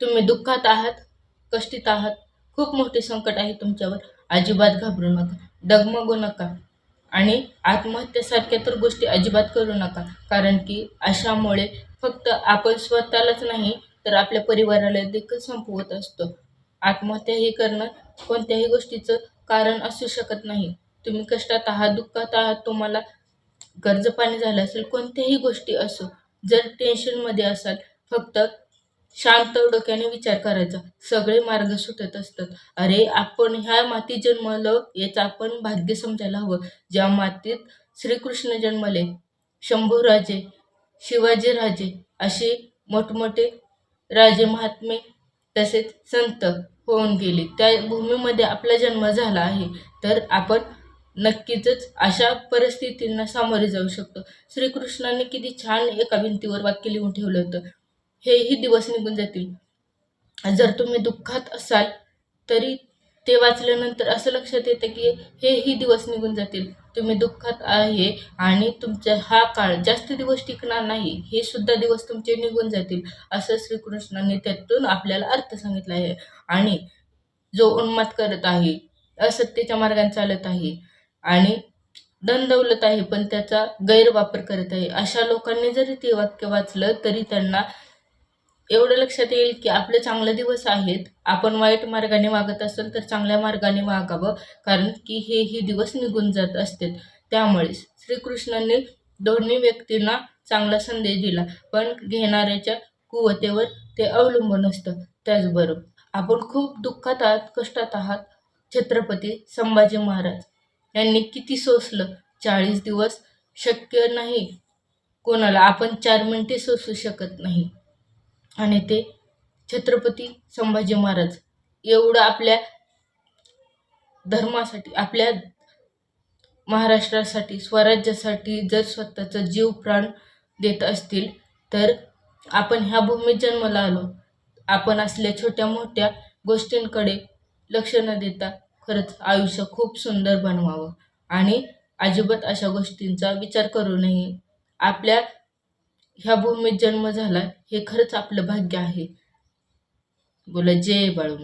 तुम्ही दुःखात आहात कष्टीत आहात खूप मोठे संकट आहे तुमच्यावर. अजिबात घाबरू नका डगमगू नका आणि आत्महत्येसारख्या तर गोष्टी अजिबात करू नका. कारण की अशामुळे फक्त आपण स्वतःलाच नाही तर आपल्या परिवाराला देखील संपवत असतो. आत्महत्या ही करणं कोणत्याही गोष्टीचं कारण असू शकत नाही. तुम्ही कष्टात आहात दुःखात आहात तुम्हाला कर्ज पाणी झालं असेल कोणत्याही गोष्टी असो. जर टेन्शनमध्ये असाल फक्त शांत डोक्याने विचार करायचा. सगळे मार्ग सुटत असतात. अरे आपण ह्या मातीत जन्मलो याचं आपण भाग्य समजायला हवं. ज्या मातीत श्रीकृष्ण जन्मले शंभूराजे शिवाजी राजे असे मोठमोठे राजे महात्मे तसेच संत होऊन गेले. त्या भूमीमध्ये आपला जन्म झाला आहे. तर आपण नक्कीच अशा परिस्थितींना सामोरे जाऊ शकतो. श्रीकृष्णाने किती छान एका भिंतीवर वाक्य लिहून ठेवलं होतं. हेही दिवस निघून जातील. जर तुम्ही दुःखात असाल तरी ते वाचल्यानंतर असं लक्षात येतं की हेही दिवस निघून जातील. तुम्ही दुःखात आहे आणि तुमचा हा काळ जास्त दिवस टिकणार नाही हे सुद्धा दिवस तुमचे निघून जातील असं श्रीकृष्णाने त्यातून आपल्याला अर्थ सांगितला आहे. आणि जो उन्माद करत आहे असत्याच्या मार्गाने चालत आहे आणि धन दौलत आहे पण त्याचा गैरवापर करत आहे. अशा लोकांनी जरी ते वाक्य वाचलं तरी त्यांना एवढं लक्षात येईल की आपले चांगले दिवस आहेत. आपण वाईट मार्गाने वागत असेल तर चांगल्या मार्गाने वागावं. कारण की हे ही दिवस निघून जात असते त्यामुळे श्रीकृष्णांनी दोन्ही व्यक्तींना चांगला संदेश दिला. पण घेणाऱ्याच्या कुवतेवर ते अवलंबून असतं. त्याचबरोबर आपण खूप दुःखात आहात कष्टात आहात. छत्रपती संभाजी महाराज यांनी किती सोसलं. चाळीस दिवस शक्य नाही. कोणाला आपण चार मिनिटे सोसू शकत नाही. आणि ते छत्रपती संभाजी महाराज एवढं आपल्या धर्मासाठी आपल्या महाराष्ट्रासाठी स्वराज्यासाठी जर स्वतःचा जीव प्राण देत असतील तर आपण ह्या भूमीत जन्माला आलो. आपण असल्या छोट्या मोठ्या गोष्टींकडे लक्ष न देता खरंच आयुष्य खूप सुंदर बनवावं. आणि अजिबात अशा गोष्टींचा विचार करू नये. आपल्या ह्या भूमीत जन्म झाला हे खरंच आपलं भाग्य आहे. बोला जय बाळू